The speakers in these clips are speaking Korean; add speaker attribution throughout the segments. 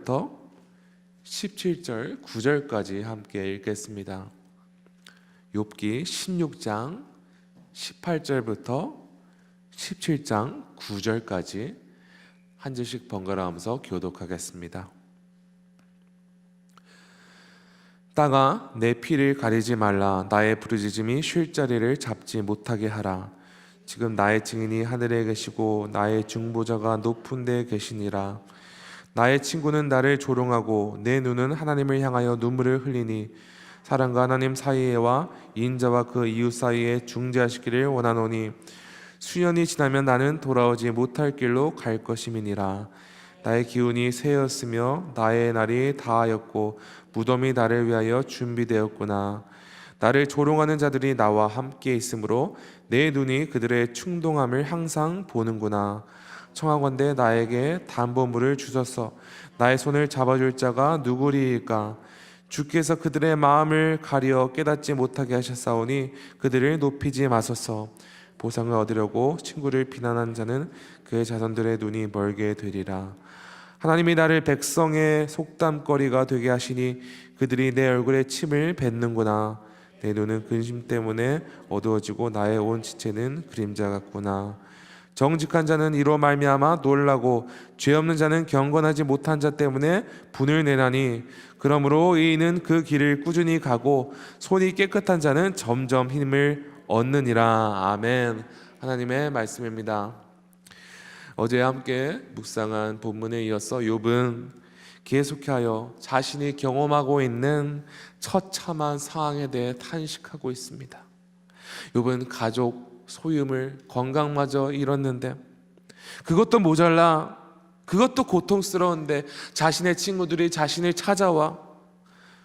Speaker 1: 부터 17절 9절까지 함께 읽겠습니다. 욥기 16장 18절부터 17장 9절까지 한 절씩 번갈아가면서 교독하겠습니다. 땅아 내 피를 가리지 말라 나의 부르짖음이 쉴 자리를 잡지 못하게 하라 지금 나의 증인이 하늘에 계시고 나의 중보자가 높은 데에 계시니라 나의 친구는 나를 조롱하고 내 눈은 하나님을 향하여 눈물을 흘리니 사람과 하나님 사이에와 인자와 그 이웃 사이에 중재하시기를 원하노니 수년이 지나면 나는 돌아오지 못할 길로 갈 것임이니라. 나의 기운이 새였으며 나의 날이 다하였고 무덤이 나를 위하여 준비되었구나. 나를 조롱하는 자들이 나와 함께 있으므로 내 눈이 그들의 충동함을 항상 보는구나 청하건대 나에게 담보물을 주소서. 나의 손을 잡아줄 자가 누구리일까? 주께서 그들의 마음을 가려 깨닫지 못하게 하셨사오니 그들을 높이지 마소서. 보상을 얻으려고 친구를 비난한 자는 그의 자손들의 눈이 멀게 되리라. 하나님이 나를 백성의 속담거리가 되게 하시니 그들이 내 얼굴에 침을 뱉는구나. 내 눈은 근심 때문에 어두워지고 나의 온 지체는 그림자 같구나 정직한 자는 이로 말미암아 놀라고 죄 없는 자는 경건하지 못한 자 때문에 분을 내나니 그러므로 이는 그 길을 꾸준히 가고 손이 깨끗한 자는 점점 힘을 얻느니라 아멘 하나님의 말씀입니다. 어제 함께 묵상한 본문에 이어서 욥은 계속하여 자신이 경험하고 있는 처참한 상황에 대해 탄식하고 있습니다. 욥은 가족, 소유물, 건강마저 잃었는데 그것도 모자라 그것도 고통스러운데 자신의 친구들이 자신을 찾아와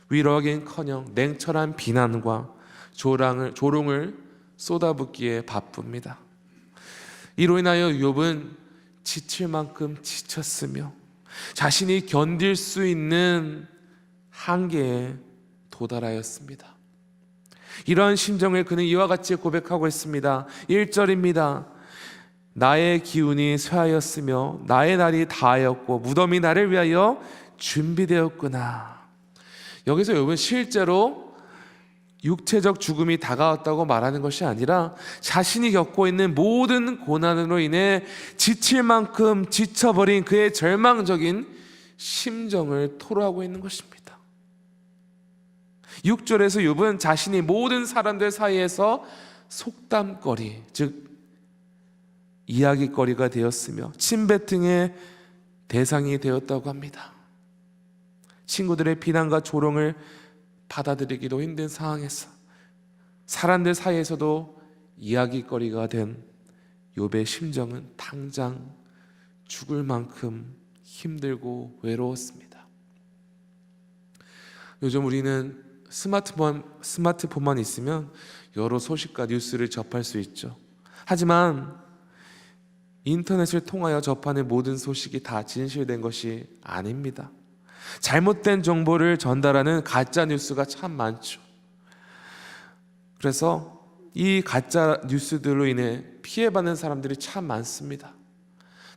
Speaker 1: 위로하긴커녕 냉철한 비난과 조랑을, 조롱을 쏟아붓기에 바쁩니다. 이로 인하여 욥은 지칠 만큼 지쳤으며 자신이 견딜 수 있는 한계에 도달하였습니다. 이러한 심정을 그는 이와 같이 고백하고 있습니다. 1절입니다. 나의 기운이 쇠하였으며 나의 날이 다하였고 무덤이 나를 위하여 준비되었구나. 여기서 욥은 실제로 육체적 죽음이 다가왔다고 말하는 것이 아니라 자신이 겪고 있는 모든 고난으로 인해 지칠 만큼 지쳐버린 그의 절망적인 심정을 토로하고 있는 것입니다. 6절에서 욥은 자신이 모든 사람들 사이에서 속담거리, 즉 이야기거리가 되었으며 침뱉음의 대상이 되었다고 합니다. 친구들의 비난과 조롱을 받아들이기도 힘든 상황에서 사람들 사이에서도 이야기거리가 된 욥의 심정은 당장 죽을 만큼 힘들고 외로웠습니다. 요즘 우리는 스마트폰 스마트폰만 있으면 여러 소식과 뉴스를 접할 수 있죠. 하지만 인터넷을 통하여 접하는 모든 소식이 다 진실된 것이 아닙니다. 잘못된 정보를 전달하는 가짜 뉴스가 참 많죠. 그래서 이 가짜 뉴스들로 인해 피해받는 사람들이 참 많습니다.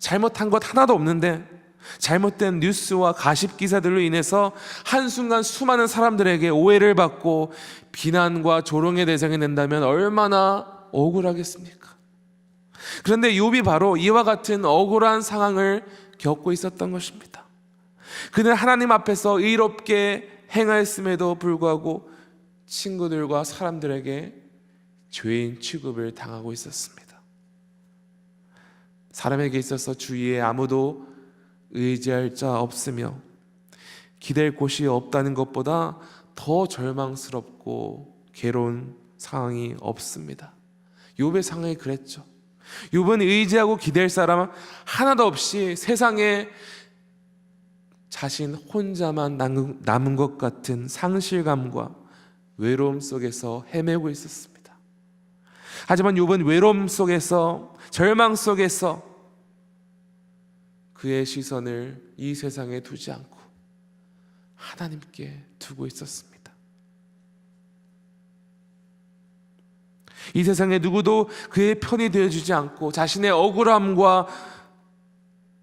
Speaker 1: 잘못한 것 하나도 없는데 잘못된 뉴스와 가십 기사들로 인해서 한순간 수많은 사람들에게 오해를 받고 비난과 조롱의 대상이 된다면 얼마나 억울하겠습니까? 그런데 욥이 바로 이와 같은 억울한 상황을 겪고 있었던 것입니다. 그는 하나님 앞에서 의롭게 행하였음에도 불구하고 친구들과 사람들에게 죄인 취급을 당하고 있었습니다. 사람에게 있어서 주위에 아무도 의지할 자 없으며 기댈 곳이 없다는 것보다 더 절망스럽고 괴로운 상황이 없습니다. 욥의 상황이 그랬죠. 욥은 의지하고 기댈 사람 하나도 없이 세상에 자신 혼자만 남은 것 같은 상실감과 외로움 속에서 헤매고 있었습니다. 하지만 욥은 외로움 속에서 절망 속에서 그의 시선을 이 세상에 두지 않고 하나님께 두고 있었습니다. 이 세상에 누구도 그의 편이 되어주지 않고 자신의 억울함과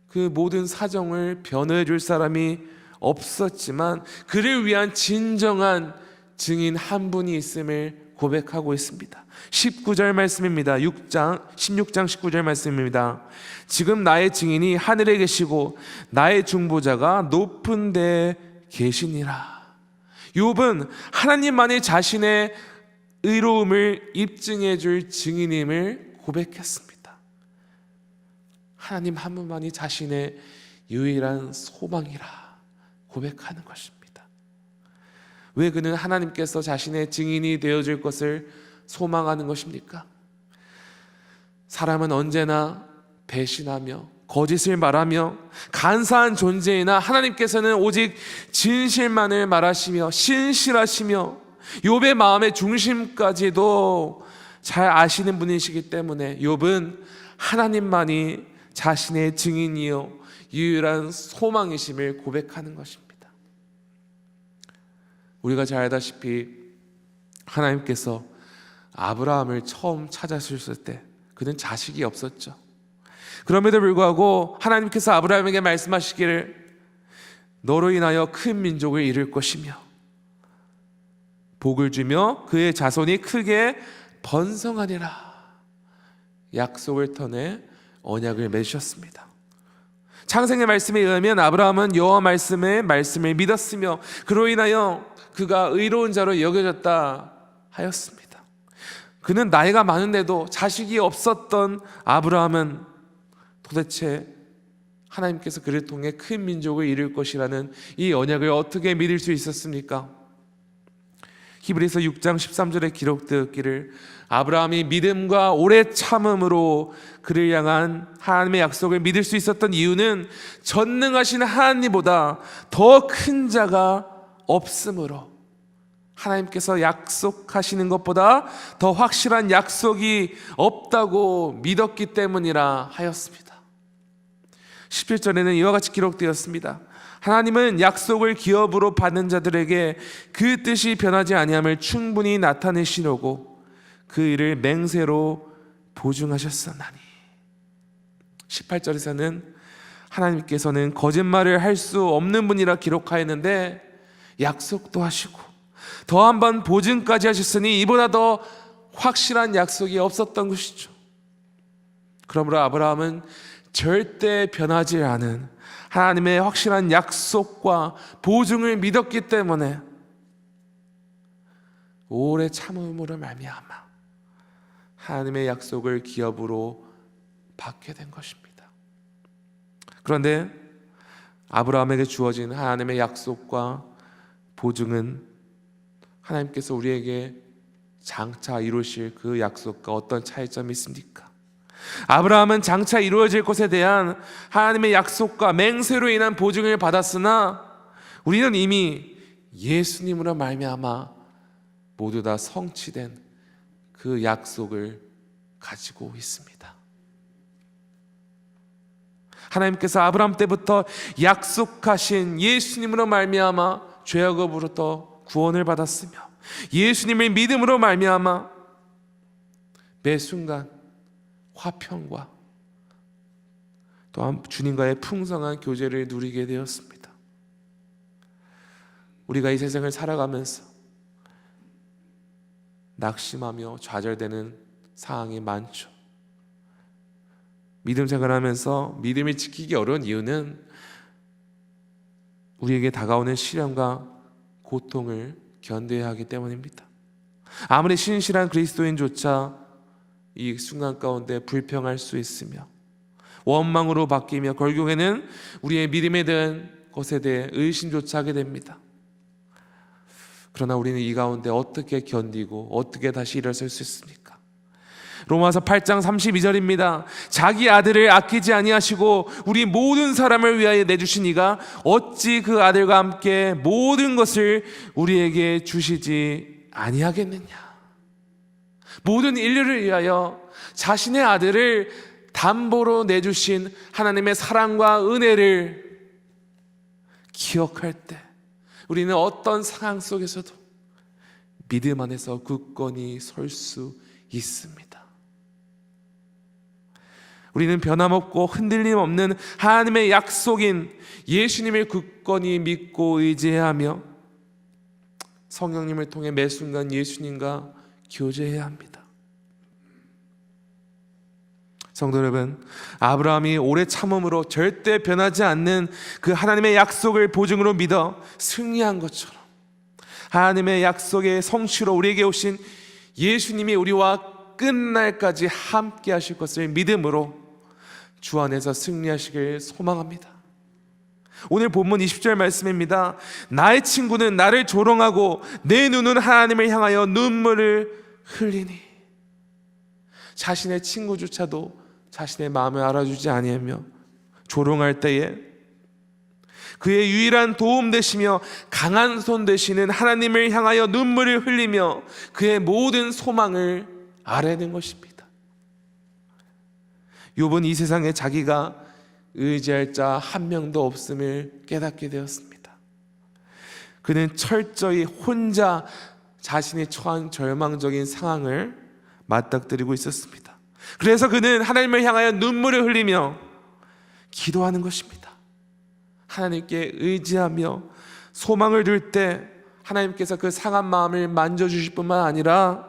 Speaker 1: 그 모든 사정을 변호해 줄 사람이 없었지만 그를 위한 진정한 증인 한 분이 있음을 고백하고 있습니다. 19절 말씀입니다. 6장 16장 19절 말씀입니다. 지금 나의 증인이 하늘에 계시고 나의 중보자가 높은 데 계시니라. 욥은 하나님만이 자신의 의로움을 입증해 줄 증인임을 고백했습니다. 하나님 한 분만이 자신의 유일한 소망이라 고백하는 것입니다. 왜 그는 하나님께서 자신의 증인이 되어줄 것을 소망하는 것입니까? 사람은 언제나 배신하며 거짓을 말하며 간사한 존재이나 하나님께서는 오직 진실만을 말하시며 신실하시며 욥의 마음의 중심까지도 잘 아시는 분이시기 때문에 욥은 하나님만이 자신의 증인이요 유일한 소망이심을 고백하는 것입니다. 우리가 잘 알다시피 하나님께서 아브라함을 처음 찾아주셨을 때 그는 자식이 없었죠. 그럼에도 불구하고 하나님께서 아브라함에게 말씀하시기를 너로 인하여 큰 민족을 이룰 것이며 복을 주며 그의 자손이 크게 번성하리라 약속을 터내 언약을 맺으셨습니다. 창세의 말씀에 의하면 아브라함은 여호와 말씀의 말씀을 믿었으며 그로 인하여 그가 의로운 자로 여겨졌다 하였습니다. 그는 나이가 많은데도 자식이 없었던 아브라함은 도대체 하나님께서 그를 통해 큰 민족을 이룰 것이라는 이 언약을 어떻게 믿을 수 있었습니까? 히브리서 6장 13절에 기록되었기를 아브라함이 믿음과 오래 참음으로 그를 향한 하나님의 약속을 믿을 수 있었던 이유는 전능하신 하나님보다 더 큰 자가 없으므로 하나님께서 약속하시는 것보다 더 확실한 약속이 없다고 믿었기 때문이라 하였습니다. 17절에는 이와 같이 기록되었습니다. 하나님은 약속을 기업으로 받는 자들에게 그 뜻이 변하지 아니함을 충분히 나타내시려고 그 일을 맹세로 보증하셨었나니. 18절에서는 하나님께서는 거짓말을 할 수 없는 분이라 기록하였는데 약속도 하시고 더한 번 보증까지 하셨으니 이보다 더 확실한 약속이 없었던 것이죠. 그러므로 아브라함은 절대 변하지 않은 하나님의 확실한 약속과 보증을 믿었기 때문에 오래 참음으로 말미암아 하나님의 약속을 기업으로 받게 된 것입니다. 그런데 아브라함에게 주어진 하나님의 약속과 보증은 하나님께서 우리에게 장차 이루실 그 약속과 어떤 차이점이 있습니까? 아브라함은 장차 이루어질 것에 대한 하나님의 약속과 맹세로 인한 보증을 받았으나 우리는 이미 예수님으로 말미암아 모두 다 성취된 그 약속을 가지고 있습니다. 하나님께서 아브라함 때부터 약속하신 예수님으로 말미암아 죄악으로부터 구원을 받았으며 예수님의 믿음으로 말미암아 매 순간 화평과 또한 주님과의 풍성한 교제를 누리게 되었습니다. 우리가 이 세상을 살아가면서 낙심하며 좌절되는 상황이 많죠. 믿음 생활하면서 믿음을 지키기 어려운 이유는 우리에게 다가오는 시련과 고통을 견뎌야 하기 때문입니다. 아무리 신실한 그리스도인조차 이 순간 가운데 불평할 수 있으며 원망으로 바뀌며 결국에는 우리의 믿음에 대한 것에 대해 의심조차 하게 됩니다. 그러나 우리는 이 가운데 어떻게 견디고 어떻게 다시 일어설 수 있습니까? 로마서 8장 32절입니다. 자기 아들을 아끼지 아니하시고 우리 모든 사람을 위하여 내주신 이가 어찌 그 아들과 함께 모든 것을 우리에게 주시지 아니하겠느냐? 모든 인류를 위하여 자신의 아들을 담보로 내주신 하나님의 사랑과 은혜를 기억할 때 우리는 어떤 상황 속에서도 믿음 안에서 굳건히 설 수 있습니다. 우리는 변함없고 흔들림 없는 하나님의 약속인 예수님을 굳건히 믿고 의지하며 성령님을 통해 매 순간 예수님과 교제해야 합니다. 성도 여러분, 아브라함이 오래 참음으로 절대 변하지 않는 그 하나님의 약속을 보증으로 믿어 승리한 것처럼 하나님의 약속의 성취로 우리에게 오신 예수님이 우리와 끝날까지 함께 하실 것을 믿음으로 주 안에서 승리하시길 소망합니다. 오늘 본문 20절 말씀입니다. 나의 친구는 나를 조롱하고 내 눈은 하나님을 향하여 눈물을 흘리니 자신의 친구조차도 자신의 마음을 알아주지 아니하며 조롱할 때에 그의 유일한 도움 되시며 강한 손 되시는 하나님을 향하여 눈물을 흘리며 그의 모든 소망을 아뢰는 것입니다. 욥은 이 세상에 자기가 의지할 자 한 명도 없음을 깨닫게 되었습니다. 그는 철저히 혼자 자신이 처한 절망적인 상황을 맞닥뜨리고 있었습니다. 그래서 그는 하나님을 향하여 눈물을 흘리며 기도하는 것입니다. 하나님께 의지하며 소망을 둘 때 하나님께서 그 상한 마음을 만져주실 뿐만 아니라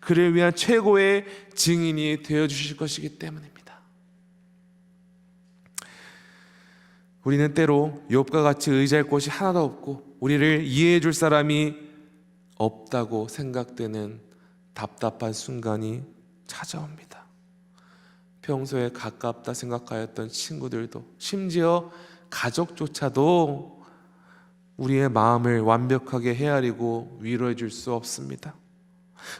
Speaker 1: 그를 위한 최고의 증인이 되어 주실 것이기 때문입니다. 우리는 때로 욥과 같이 의지할 곳이 하나도 없고 우리를 이해해 줄 사람이 없다고 생각되는 답답한 순간이 찾아옵니다. 평소에 가깝다 생각하였던 친구들도 심지어 가족조차도 우리의 마음을 완벽하게 헤아리고 위로해 줄 수 없습니다.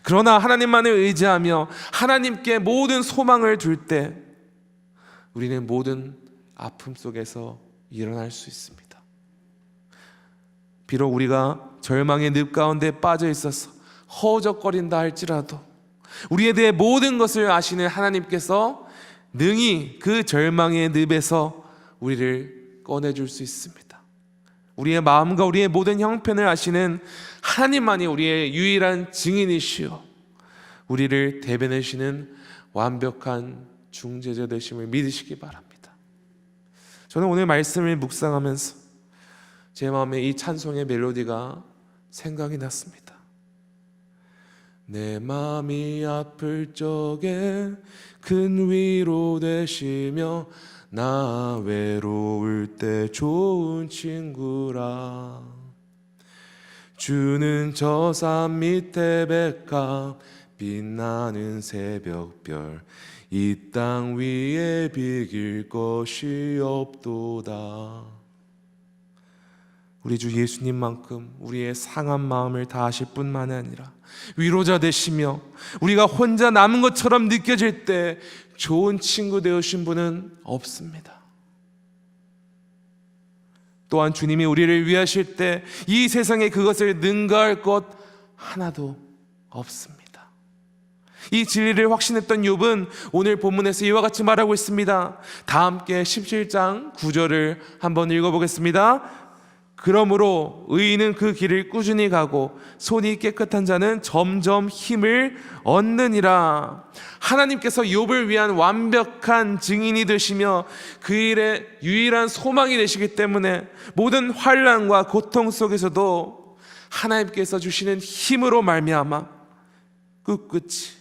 Speaker 1: 그러나 하나님만을 의지하며 하나님께 모든 소망을 둘 때 우리는 모든 아픔 속에서 일어날 수 있습니다. 비록 우리가 절망의 늪 가운데 빠져 있어서 허우적거린다 할지라도 우리에 대해 모든 것을 아시는 하나님께서 능히 그 절망의 늪에서 우리를 꺼내줄 수 있습니다. 우리의 마음과 우리의 모든 형편을 아시는 하나님만이 우리의 유일한 증인이시요 우리를 대변하시는 완벽한 중재자 되심을 믿으시기 바랍니다. 저는 오늘 말씀을 묵상하면서 제 마음에 이 찬송의 멜로디가 생각이 났습니다. 내 마음이 아플 적에 큰 위로 되시며 나 외로울 때 좋은 친구라 주는 저 산 밑에 백합 빛나는 새벽별 이 땅 위에 비길 것이 없도다 우리 주 예수님만큼 우리의 상한 마음을 다 아실 뿐만 아니라 위로자 되시며 우리가 혼자 남은 것처럼 느껴질 때 좋은 친구 되으신 분은 없습니다. 또한 주님이 우리를 위하실 때 이 세상에 그것을 능가할 것 하나도 없습니다. 이 진리를 확신했던 욥은 오늘 본문에서 이와 같이 말하고 있습니다. 다 함께 17장 9절을 한번 읽어 보겠습니다. 그러므로 의인은 그 길을 꾸준히 가고 손이 깨끗한 자는 점점 힘을 얻느니라. 하나님께서 욥을 위한 완벽한 증인이 되시며 그 일에 유일한 소망이 되시기 때문에 모든 환란과 고통 속에서도 하나님께서 주시는 힘으로 말미암아 꿋꿋이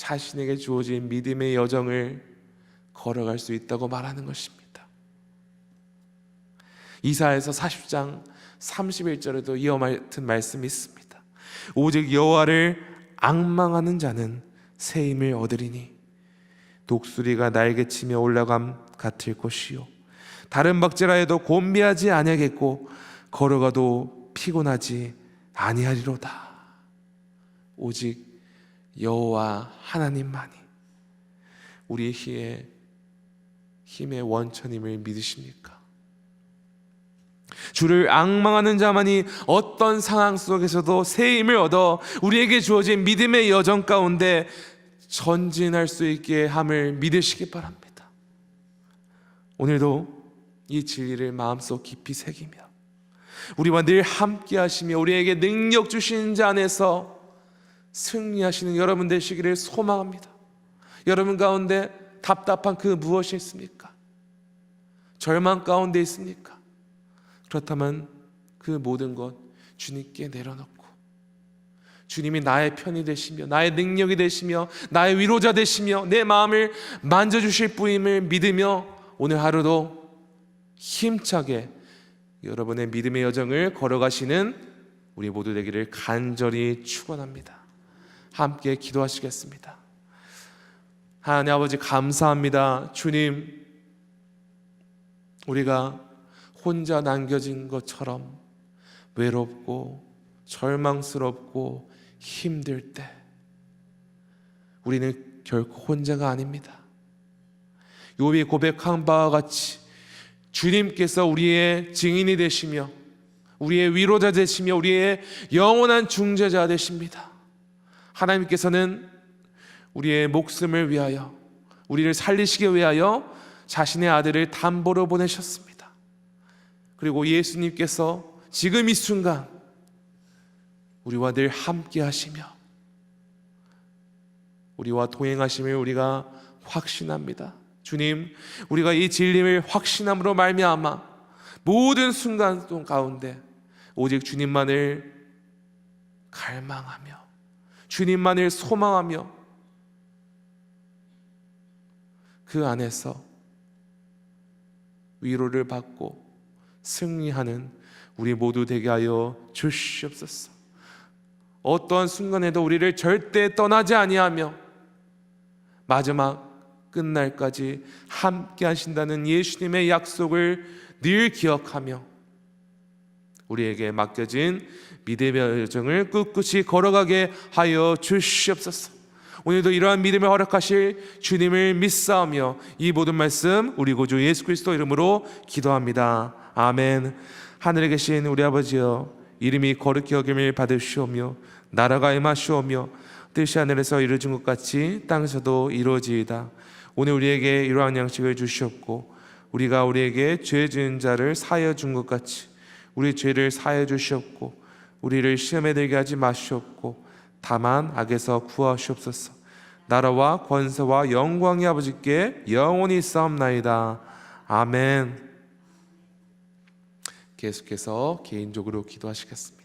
Speaker 1: 자신에게 주어진 믿음의 여정을 걸어갈 수 있다고 말하는 것입니다. 이사에서 40장 31절에도 이와 같은 말씀이 있습니다. 오직 여호와를 악망하는 자는 새 힘을 얻으리니 독수리가 날개 치며 올라감 같을 것이요 다른 박제라 해도 곤비하지 아니하겠고 걸어가도 피곤하지 아니하리로다. 오직 여호와 하나님만이 우리의 힘의 힘의 원천임을 믿으십니까? 주를 악망하는 자만이 어떤 상황 속에서도 새 힘을 얻어 우리에게 주어진 믿음의 여정 가운데 전진할 수 있게 함을 믿으시기 바랍니다. 오늘도 이 진리를 마음속 깊이 새기며 우리와 늘 함께 하시며 우리에게 능력 주신 자 안에서 승리하시는 여러분 되시기를 소망합니다. 여러분 가운데 답답한 그 무엇이 있습니까? 절망 가운데 있습니까? 그렇다면 그 모든 것 주님께 내려놓고 주님이 나의 편이 되시며 나의 능력이 되시며 나의 위로자 되시며 내 마음을 만져주실 분임을 믿으며 오늘 하루도 힘차게 여러분의 믿음의 여정을 걸어가시는 우리 모두 되기를 간절히 축원합니다. 함께 기도하시겠습니다. 하나님 아버지 감사합니다. 주님 우리가 혼자 남겨진 것처럼 외롭고 절망스럽고 힘들 때 우리는 결코 혼자가 아닙니다. 요비 고백한 바와 같이 주님께서 우리의 증인이 되시며 우리의 위로자 되시며 우리의 영원한 중재자 되십니다. 하나님께서는 우리의 목숨을 위하여 우리를 살리시기 위하여 자신의 아들을 담보로 보내셨습니다. 그리고 예수님께서 지금 이 순간 우리와 늘 함께 하시며 우리와 동행하심을 우리가 확신합니다. 주님, 우리가 이 진리를 확신함으로 말미암아 모든 순간 가운데 오직 주님만을 갈망하며 주님만을 소망하며 그 안에서 위로를 받고 승리하는 우리 모두 되게 하여 주시옵소서. 어떠한 순간에도 우리를 절대 떠나지 아니하며 마지막 끝날까지 함께 하신다는 예수님의 약속을 늘 기억하며 우리에게 맡겨진 믿음의 여정을 꿋꿋이 걸어가게 하여 주시옵소서. 오늘도 이러한 믿음을 허락하실 주님을 믿사오며 이 모든 말씀 우리 구주 예수 그리스도 이름으로 기도합니다. 아멘. 하늘에 계신 우리 아버지여 이름이 거룩히 여김을 받으시오며 나라가 임하시오며 뜻이 하늘에서 이루어진 것 같이 땅에서도 이루어지이다. 오늘 우리에게 이러한 양식을 주시옵고 우리가 우리에게 죄 지은 자를 사하여 준 것 같이 우리 죄를 사하여 주시옵고 우리를 시험에 들게 하지 마시옵고 다만 악에서 구하시옵소서. 나라와 권세와 영광이 아버지께 영원히 싸움나이다. 아멘. 계속해서 개인적으로 기도하시겠습니다.